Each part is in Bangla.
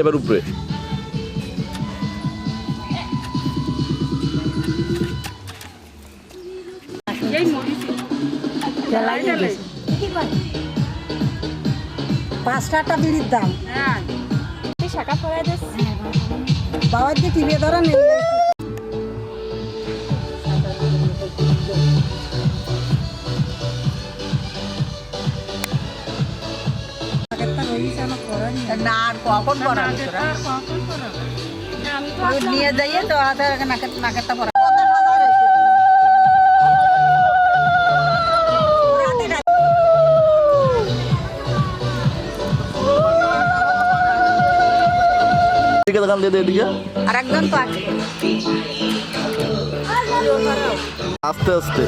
এবার উপরে। পাঁচ টাকা বিড়ির দাম। শাখা দিচ্ছি বাবার দিয়ে টিভি ধরা নেই। না। আর কখন পড়াবি তোরা? নিয়ে যাইয়ে তো হাতে নাকের নাকেরটা পড়া এদিকে দোকান দিয়ে এদিকে। আর একজন তো আছে। আস্তে আস্তে।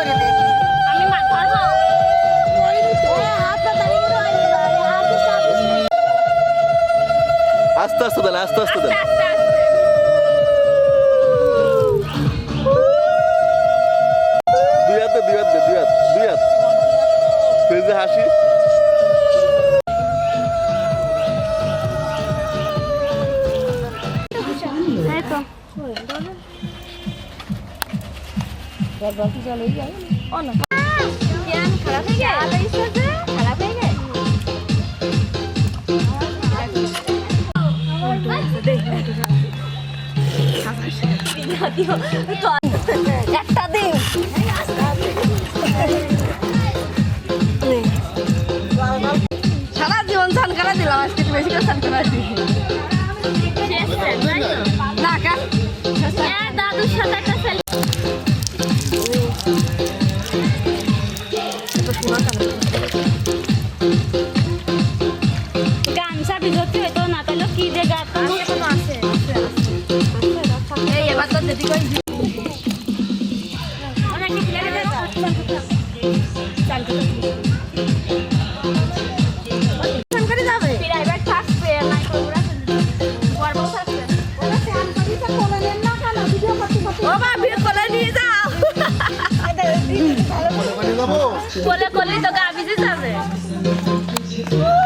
করে দে আমি ধরবো? আস্তে আস্তে দেন আস্তে আস্তে দেন দুই দুই হাত দে দুই হাত দুই হাত। তুই হাসি। এই তো। ও না কেন খারাপ হয়ে গেছে খারাপ হয়ে গেছে সারা জীবন স্নান করা? দিলাম আজকে বেশি করে স্নান করা না গামছা বিজতি হইতো না তাহলে কি যে গাত আছে এই এবার তো যেটি কই? অনেকে খেলে Oh!